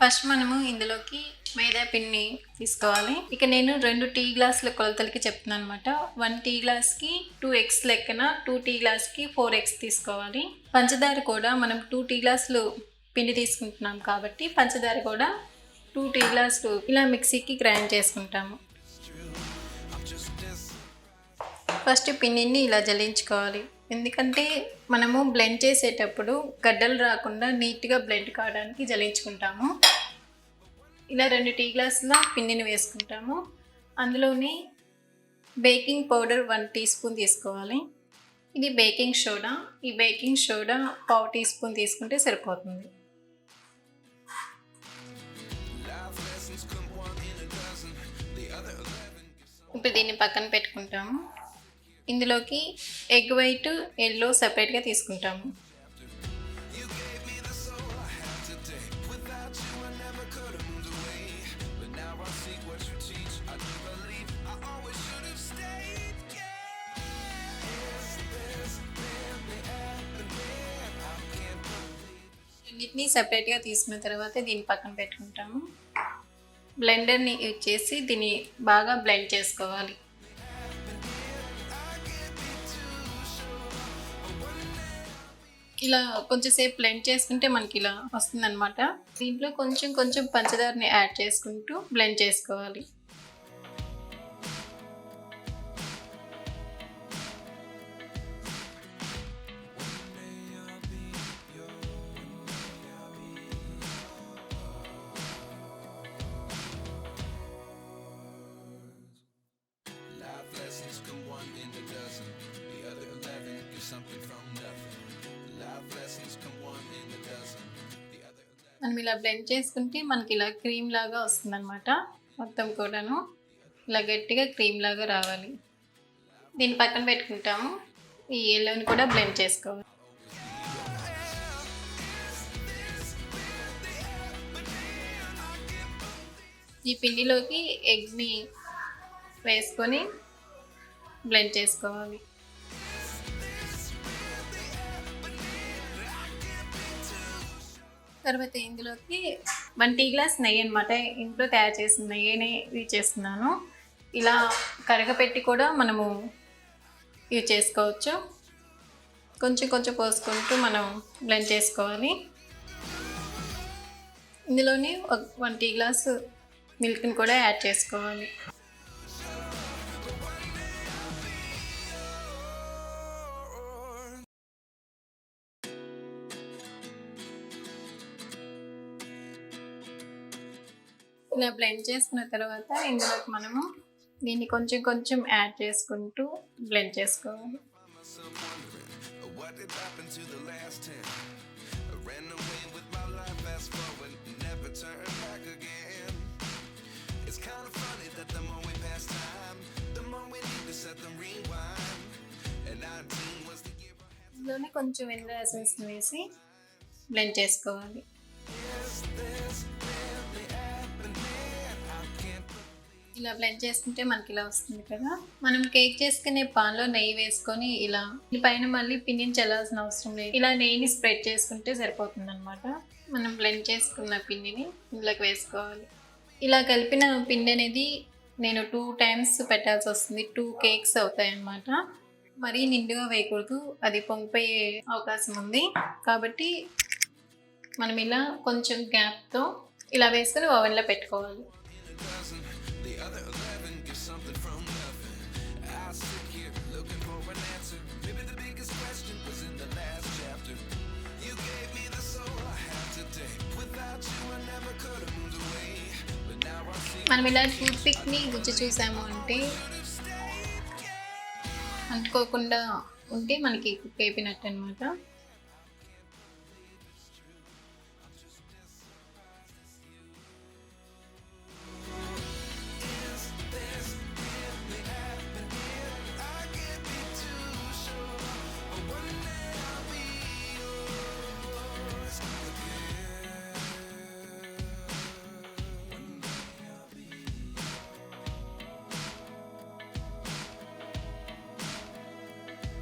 First మనము ఇందులోకి మైదా పిండిని తీసుకోవాలి. ఇక నేను రెండు టీ గ్లాసుల కొలతలకి చెప్తున్నాను అనమాట వన్ టీ గ్లాస్కి టూ ఎగ్స్ లెక్కన టూ టీ గ్లాస్కి ఫోర్ ఎగ్స్ తీసుకోవాలి. పంచదార కూడా మనం టూ టీ గ్లాసులు పిండి తీసుకుంటున్నాం కాబట్టి పంచదార కూడా టూ టీ గ్లాసులు ఇలా మిక్సీకి గ్రైండ్ చేసుకుంటాము. ఫస్ట్ పిండిని ఇలా జల్లించుకోవాలి. ఎందుకంటే మనము బ్లెండ్ చేసేటప్పుడు గడ్డలు రాకుండా నీట్గా బ్లెండ్ కావడానికి జలించుకుంటాము ఇలా రెండు టీ గ్లాసుల పిండిని వేసుకుంటాము. అందులోని baking powder one teaspoon తీసుకోవాలి. ఇది బేకింగ్ సోడా. ఈ బేకింగ్ సోడా పావు టీ స్పూన్ తీసుకుంటే సరిపోతుంది. ఇప్పుడు దీన్ని పక్కన పెట్టుకుంటాము. ఇందులోకి ఎగ్ వైట్ ఎల్లో సపరేట్గా తీసుకుంటాము. రెండింటిని సపరేట్గా తీసుకున్న తర్వాత దీన్ని పక్కన పెట్టుకుంటాము. బ్లెండర్ని యూజ్ చేసి దీన్ని బాగా బ్లెండ్ చేసుకోవాలి. ఇలా కొంచెం సేపు బ్లెండ్ చేసుకుంటే మనకి ఇలా వస్తుందన్నమాట. దీంట్లో కొంచెం కొంచెం పంచదారని యాడ్ చేసుకుంటూ బ్లెండ్ చేసుకోవాలి. మనం ఇలా బ్లెండ్ చేసుకుంటే మనకి ఇలా క్రీమ్ లాగా వస్తుందన్నమాట మొత్తం కూడాను. ఇలా గట్టిగా క్రీమ్ లాగా రావాలి. దీన్ని పక్కన పెట్టుకుంటాము. ఈ ఎల్లోని కూడా బ్లెండ్ చేసుకోవాలి. ఈ పిండిలోకి ఎగ్ని వేసుకొని బ్లెండ్ చేసుకోవాలి. తర్వాత ఇందులోకి వన్ టీ గ్లాస్ నెయ్యి అనమాట ఇంట్లో తయారు చేసిన నెయ్యిని యూజ్ చేస్తున్నాను. ఇలా కరగపెట్టి కూడా మనము యూజ్ చేసుకోవచ్చు. కొంచెం కొంచెం పోసుకుంటూ మనం బ్లెండ్ చేసుకోవాలి. ఇందులోని ఒక వన్ టీ గ్లాసు మిల్క్ని కూడా యాడ్ చేసుకోవాలి. ఇలా బ్లెండ్ చేసుకున్న తర్వాత ఇందులోకి మనము దీన్ని కొంచెం కొంచెం యాడ్ చేసుకుంటూ బ్లెండ్ చేసుకోవాలి. కొంచెం వెనిల్లా ఎసెన్స్ వేసి బ్లెండ్ చేసుకోవాలి. ఇలా బ్లెండ్ చేసుకుంటే మనకి ఇలా వస్తుంది కదా. మనం కేక్ చేసుకునే పాన్లో నెయ్యి వేసుకొని ఇలా పైన మళ్ళీ పిండిని చల్లాల్సిన అవసరం లేదు. ఇలా నెయ్యిని స్ప్రెడ్ చేసుకుంటే సరిపోతుంది అనమాట మనం బ్లెండ్ చేసుకున్న పిండిని ఇందులోకి వేసుకోవాలి. ఇలా కలిపిన పిండి అనేది నేను టూ టైమ్స్ పెట్టాల్సి వస్తుంది. టూ కేక్స్ అవుతాయి అన్నమాట మరీ నిండుగా వేయకూడదు. అది పొంగిపోయే అవకాశం ఉంది. కాబట్టి మనం ఇలా కొంచెం గ్యాప్తో ఇలా వేసుకొని ఓవెన్లో పెట్టుకోవాలి. Other 11 get something from nothing. I sit here looking for an answer. Maybe the biggest question was in the last chapter. You gave me the soul I have today. Without you, I never could have moved away. But now I see. మనం ఇలా tooth పిక్ని గుచ్చి చూసాము అంటే అనుకోకుండా ఉంటే మనకి cook అయిపోయినట్టు అనమాట